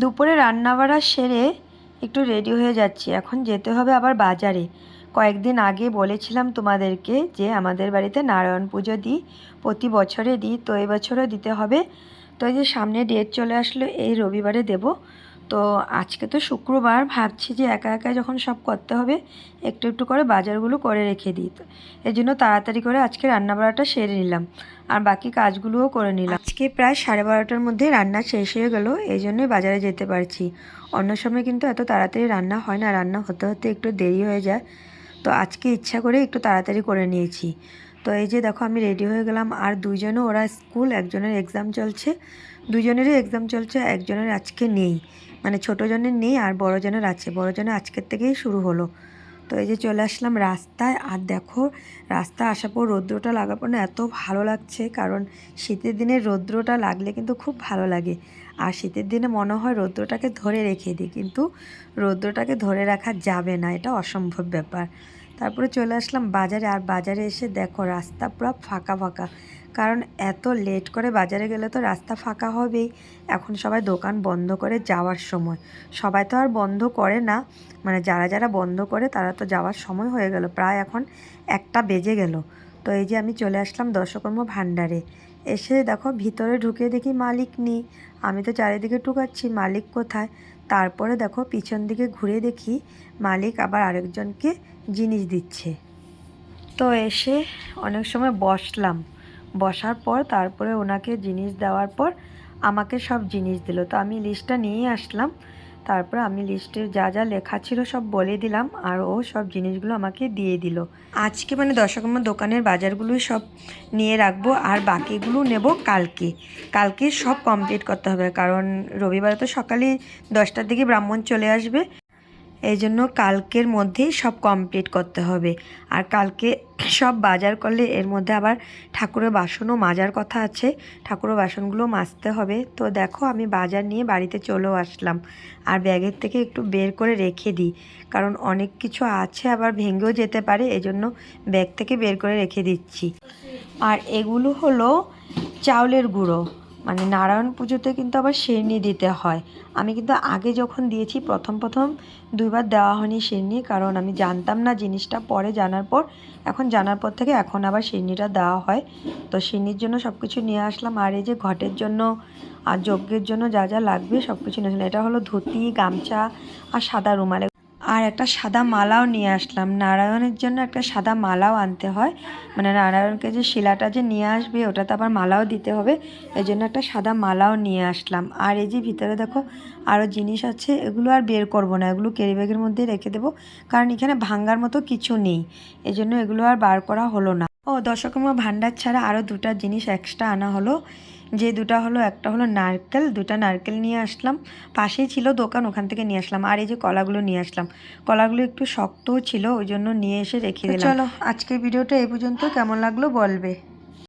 দুপুরে রান্নাবাড়া সেরে একটু রেডি হয়ে যাচ্ছি। এখন যেতে হবে আবার বাজারে। কয়েকদিন আগে বলেছিলাম তোমাদেরকে যে আমাদের বাড়িতে নারায়ণ পুজো দিই, প্রতি বছরে দিই, তো এবছরও দিতে হবে। তো এই যে সামনে ডেট চলে আসলো, এই রবিবারে দেব। তো আজকে তো শুক্রবার, ভাবছি যে একা একা যখন সব করতে হবে, একটু একটু করে বাজারগুলো করে রেখে দিই। তো এই জন্য তাড়াতাড়ি করে আজকে রান্না রান্নাবাড়াটা সেরে নিলাম। আর বাকি কাজগুলোও করে নিলাম। আজকে প্রায় সাড়ে বারোটার মধ্যে রান্না শেষ হয়ে গেল, এই জন্যই বাজারে যেতে পারছি। অন্য সময় কিন্তু এত তাড়াতাড়ি রান্না হয় না, রান্না হতে হতে একটু দেরি হয়ে যায়। তো আজকে ইচ্ছা করে একটু তাড়াতাড়ি করে নিয়েছি। তো এই যে দেখো আমি রেডি হয়ে গেলাম, আর দুইজনও, ওরা স্কুল, একজনের এক্সাম চলছে। দুজনেরই এক্সাম চলছে, একজনের আজকে নেই। মানে ছোটোজনের নেই আর বড়োজনের আছে। বড়োজনের আজকের থেকেই শুরু হলো। তো এই যে চলে আসলাম রাস্তায়। আর দেখো, রাস্তায় আসার পর রৌদ্রটা লাগার পর না, এত ভালো লাগছে। কারণ শীতের দিনে রৌদ্রটা লাগলে কিন্তু খুব ভালো লাগে। আর শীতের দিনে মনে হয় রৌদ্রটাকে ধরে রেখে দিই, কিন্তু রৌদ্রটাকে ধরে রাখা যাবে না, এটা অসম্ভব ব্যাপার। তারপরে চলে আসলাম বাজারে, আর বাজারে এসে দেখো রাস্তা পুরো ফাঁকা ফাঁকা। কারণ এত লেট করে বাজারে গেলে তো রাস্তা ফাঁকা হবেই। এখন সবাই দোকান বন্ধ করে যাওয়ার সময়। সবাই তো আর বন্ধ করে না। মানে যারা যারা বন্ধ করে তারা তো যাওয়ার সময় হয়ে গেল। প্রায় এখন একটা বেজে গেল। তো এই যে আমি চলে আসলাম দর্শকর্ম ভাণ্ডারে। এসে দেখো ভিতরে ঢুকে দেখি মালিক নেই। আমি তো চারিদিকে টুকাচ্ছি মালিক কোথায়? তারপরে দেখো পিছন দিকে ঘুরে দেখি মালিক আবার আরেকজনকে জিনিস দিচ্ছে। তো এসে অনেক সময় বসলাম। বসার পর, তারপরে ওনাকে জিনিস দেওয়ার পর আমাকে সব জিনিস দিল। তো আমি লিস্টটা নিয়ে আসলাম। তারপর আমি লিস্টে যা যা লেখা ছিল সব বলে দিলাম আর ও সব জিনিসগুলো আমাকে দিয়ে দিল। আজকে মানে দশকর্মার দোকানের বাজারগুলোই সব নিয়ে রাখব আর বাকিগুলো নেব কালকে। কালকে সব কমপ্লিট করতে হবে কারণ রবিবার তো সকালে দশটার দিকে ব্রাহ্মণ চলে আসবে। এই জন্য কালকের মধ্যেই সব কমপ্লিট করতে হবে। আর কালকে সব বাজার করলে এর মধ্যে আবার ঠাকুরের বাসনও মাজার কথা আছে, ঠাকুরের বাসনগুলো মাজতে হবে। তো দেখো আমি বাজার নিয়ে বাড়িতে চলেও আসলাম। আর ব্যাগের থেকে একটু বের করে রেখে দিই। কারণ অনেক কিছু আছে আবার ভেঙেও যেতে পারে, এজন্য ব্যাগ থেকে বের করে রেখে দিচ্ছি। আর এগুলো হলো চাউলের গুঁড়ো। মানে নারায়ণ পুজোতে কিন্তু আবার শেরনি দিতে হয়। আমি কিন্তু আগে যখন দিয়েছি, প্রথম প্রথম দুইবার দেওয়া হয়নি শেরনি কারণ আমি জানতাম না জিনিসটা পরে জানার পর। এখন জানার পর থেকে এখন আবার শেরনিটা দেওয়া হয়। তো শেরনির জন্য সব কিছু নিয়ে আসলাম। আর এই যে ঘটের জন্য আর যজ্ঞের জন্য যা যা লাগবে সব কিছু নিয়ে এটা হলো ধুতি, গামছা আর সাদা রুমালে। আর একটা সাদা মালাও নিয়ে আসলাম। নারায়ণের জন্য একটা সাদা মালাও আনতে হয়। মানে নারায়ণকে যে শিলাটা যে নিয়ে আসবে, ওটাতে আবার মালাও দিতে হবে। এই জন্য একটা সাদা মালাও নিয়ে আসলাম। আর এই যে ভিতরে দেখো আরও জিনিস আছে, এগুলো আর বের করব না। এগুলো ক্যারি ব্যাগের মধ্যে রেখে দেবো। কারণ এখানে ভাঙ্গার মতো কিছু নেই। এই জন্য এগুলো আর বার করা হলো না। ও দশকর্মা ভাণ্ডার ছাড়া আরও দুটা জিনিস এক্সট্রা আনা হলো। যে দুটা হলো একটা হলো নারকেল দুটা নারকেল নিয়ে আসলাম। পাশেই ছিল দোকান ওখান থেকে নিয়ে আসলাম। আর এই যে কলাগুলো নিয়ে আসলাম। কলাগুলো একটু শক্তও ছিল ওই জন্য নিয়ে এসে রেখে দিলাম। চলো আজকের ভিডিওটা এই পর্যন্ত। কেমন লাগল বলবে?